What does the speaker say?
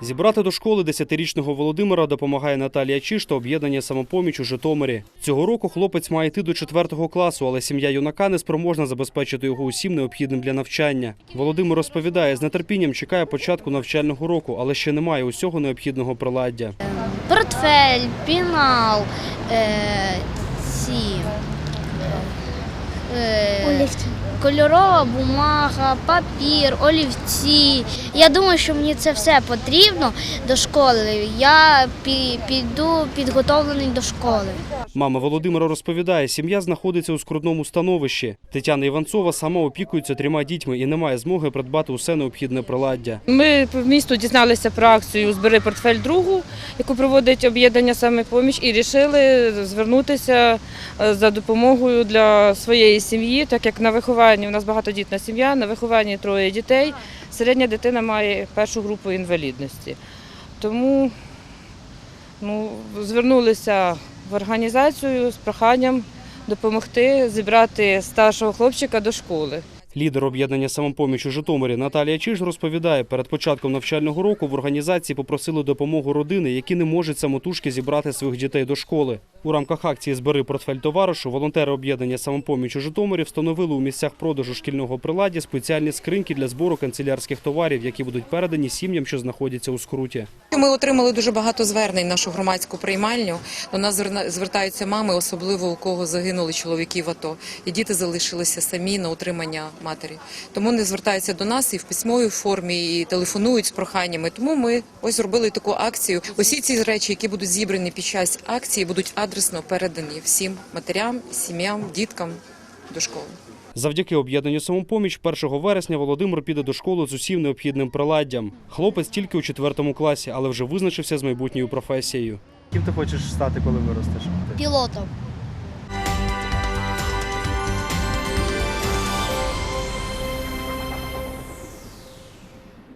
Зібрати до школи десятирічного Володимира допомагає Наталія Чиш та об'єднання самопоміч у Житомирі. Цього року хлопець має йти до четвертого класу, але сім'я юнака не спроможна забезпечити його усім необхідним для навчання. Володимир розповідає, з нетерпінням чекає початку навчального року, але ще немає усього необхідного приладдя. портфель, пінал, е, ці, е, кольорова бумага, папір, олівці. Я думаю, що мені це все потрібно до школи. Я піду підготовлений до школи. Мама Володимира розповідає, сім'я знаходиться у скрутному становищі. Тетяна Іванцова сама опікується трьома дітьми і не має змоги придбати усе необхідне приладдя. Ми в місту дізналися про акцію Збери портфель другу, яку проводить об'єднання самопоміч, і вирішили звернутися е, за допомогою для своєї сім'ї, так як на вихованні у нас багатодітна сім'я, на вихованні троє дітей. Середня дитина має першу групу інвалідності. Тому ну, звернулися в організацію з проханням допомогти зібрати старшого хлопчика до школи. Лідер об'єднання самопоміч у Житомирі Наталія Чиж розповідає, перед початком навчального року в організації попросили допомогу родини, які не можуть самотужки зібрати своїх дітей до школи. У рамках акції Збери портфель товаришу волонтери об'єднання самопоміч у Житомирі встановили у місцях продажу шкільного приладдя спеціальні скриньки для збору канцелярських товарів, які будуть передані сім'ям, що знаходяться у скруті. Ми отримали дуже багато звернень нашу громадську приймальню. До нас звертаються мами, особливо у кого загинули чоловіки в АТО, і діти залишилися самі на утримання матері. Тому вони звертаються до нас і в письмовій формі, і телефонують з проханнями. Тому ми ось зробили таку акцію. Усі ці речі, які будуть зібрані під час акції, будуть адресно передані всім матерям, сім'ям, діткам до школи. Завдяки об'єднанню самопоміч 1 вересня Володимир піде до школи з усім необхідним приладдям. Хлопець тільки у четвертому класі, але вже визначився з майбутньою професією. Ким ти хочеш стати, коли виростеш? Пілотом.